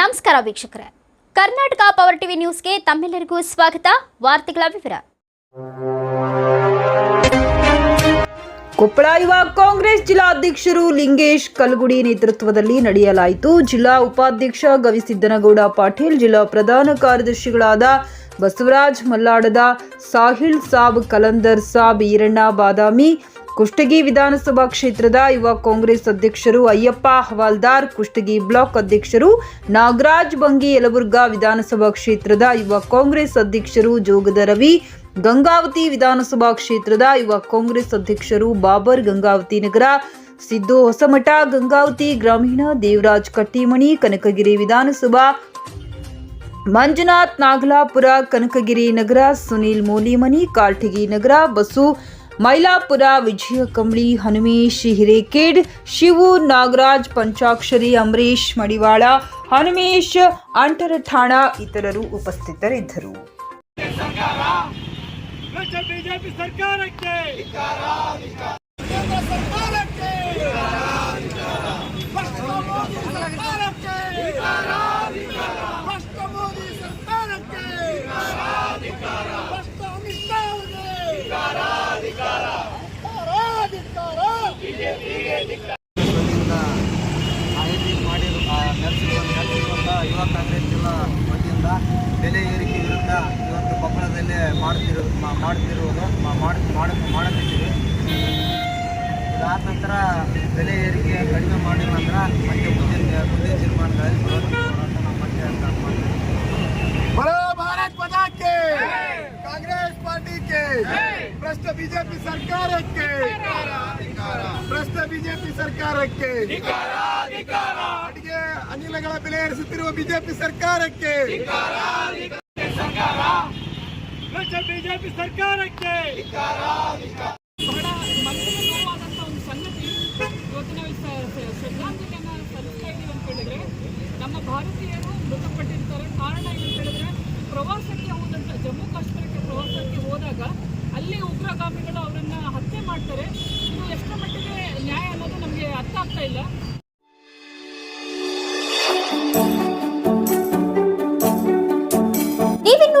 ನಮಸ್ಕಾರ ವೀಕ್ಷಕರೇ. Karnataka power TV ನ್ಯೂಸ್ಗೆ ತಮ್ಮೆಲ್ಲರಿಗೂ ಸ್ವಾಗತ. ವಾರ್ತೆಗಳ ವಿವರ. ಕೊಪ್ಪಳ ಯುವ ಕಾಂಗ್ರೆಸ್ ಜಿಲ್ಲಾಧ್ಯಕ್ಷರು ಲಿಂಗೇಶ್ ಕಲ್ಗುಡಿ ನೇತೃತ್ವದಲ್ಲಿ ನಡೆಯಲಾಯಿತು. ಜಿಲ್ಲಾ ಉಪಾಧ್ಯಕ್ಷ ಗವಿಸಿದ್ದನಗೌಡ ಪಾಟೀಲ್, ಜಿಲ್ಲಾ ಪ್ರಧಾನ ಕಾರ್ಯದರ್ಶಿಗಳಾದ ಬಸವರಾಜ್ ಮಲ್ಲಾಡದ, ಸಾಹಿಲ್ ಸಾಬ್, ಕಲಂದರ್ ಸಾಬ್, ಈರಣ್ಣ ಬಾದಾಮಿ ಕುಷ್ಟಗಿ ವಿಧಾನಸಭಾ ಕ್ಷೇತ್ರದ ಯುವ ಕಾಂಗ್ರೆಸ್ ಅಧ್ಯಕ್ಷರು ಅಯ್ಯಪ್ಪ ಹವಾಲ್ದಾರ್, ಕುಷ್ಟಗಿ ಬ್ಲಾಕ್ ಅಧ್ಯಕ್ಷರು ನಾಗರಾಜ್ ಬಂಗಿ ಯಲಬುರ್ಗಾ ವಿಧಾನಸಭಾ ಕ್ಷೇತ್ರದ ಯುವ ಕಾಂಗ್ರೆಸ್ ಅಧ್ಯಕ್ಷರು ಜೋಗದ ರವಿ, ಗಂಗಾವತಿ ವಿಧಾನಸಭಾ ಕ್ಷೇತ್ರದ ಯುವ ಕಾಂಗ್ರೆಸ್ ಅಧ್ಯಕ್ಷರು ಬಾಬರ್ ಗಂಗಾವತಿ ನಗರ, ಸಿದ್ದು ಹೊಸಮಠ, ಗಂಗಾವತಿ ಗ್ರಾಮೀಣ, ದೇವರಾಜ್ ಕಟ್ಟಿಮಣಿ, ಕನಕಗಿರಿ ವಿಧಾನಸಭಾ, ಮಂಜುನಾಥ್ ನಾಗಲಾಪುರ, ಕನಕಗಿರಿ ನಗರ, ಸುನೀಲ್ ಮೂಲಿಮನಿ, ಕಾಲ್ಟಿಗಿ ನಗರ, ಬಸು ಮೈಲಾಪುರ ವಿಜಯ ಕಂಬಳಿ ಹನುಮೇಶ್ ಹಿರೇಕೇಡ್ ಶಿವು ನಾಗರಾಜ್ ಪಂಚಾಕ್ಷರಿ ಅಂಬರೀಶ್ ಮಡಿವಾಳ ಹನುಮೇಶ್ ಅಂಟರಠಾಣ ಇತರರು ಉಪಸ್ಥಿತರಿದ್ದರು ಸರ್ಕಾರಕ್ಕೆ ಮಾಡ್ತಿರೋ ಮಾಡ ಮಾಡುತ್ತಿದ್ದೀವಿ ಇದಾದ ನಂತರ ಬೆಲೆ ಏರಿಕೆ ಕಡಿಮೆ ಮಾಡಿದ ನಂತರ ಮತ್ತೆ ಮುಂದಿನ ಮುಂದಿನ ತೀರ್ಮಾನಗಳಲ್ಲಿ ಹೋರಾಟ ನಾವು ಮತ್ತೆ ಅಂತ ಮಾಡ್ತೀವಿ. ಕಾಂಗ್ರೆಸ್ ಪಾರ್ಟಿಗೆ! ಭ್ರಷ್ಟ ಬಿಜೆಪಿ ಸರ್ಕಾರಕ್ಕೆ! ಭ್ರಷ್ಟ ಬಿಜೆಪಿ ಸರ್ಕಾರಕ್ಕೆ! ಅಡಿಗೆ ಅನಿಲಗಳ ಬೆಲೆ ಏರಿಸುತ್ತಿರುವ ಬಿಜೆಪಿ ಸರ್ಕಾರಕ್ಕೆ! ಬಿಜೆಪಿ ಸರ್ಕಾರಕ್ಕೆ. ಬಹಳ ಮನಸ್ಸಿಗೆ ನೋವಾದಂಥ ಒಂದು ಸಂಗತಿ ಇವತ್ತು ನಾವು ಸ- ಸ- ಶ್ರದ್ಧಾಂಜಲಿಯನ್ನು ಸಲ್ಲಿಸ್ತಾ ಇದ್ದೀವಿ ಅಂತ ಹೇಳಿದ್ರೆ ನಮ್ಮ ಭಾರತೀಯರು ಮೃತಪಟ್ಟಿರ್ತಾರೆ. ಕಾರಣ ಏನು ಹೇಳಿದ್ರೆ ಪ್ರವಾಸಕ್ಕೆ ಹೋದಂಥ ಜಮ್ಮು ಕಾಶ್ಮೀರಕ್ಕೆ ಪ್ರವಾಸಕ್ಕೆ ಹೋದಾಗ ಅಲ್ಲಿ ಉಗ್ರಗಾಮಿಗಳು ಅವರನ್ನು ಹತ್ಯೆ ಮಾಡ್ತಾರೆ. ಇದು ಎಷ್ಟರ ಮಟ್ಟಿಗೆ ನ್ಯಾಯ ಅನ್ನೋದು ನಮಗೆ ಅರ್ಥ ಆಗ್ತಾ ಇಲ್ಲ. ನೀವಿನ್ನು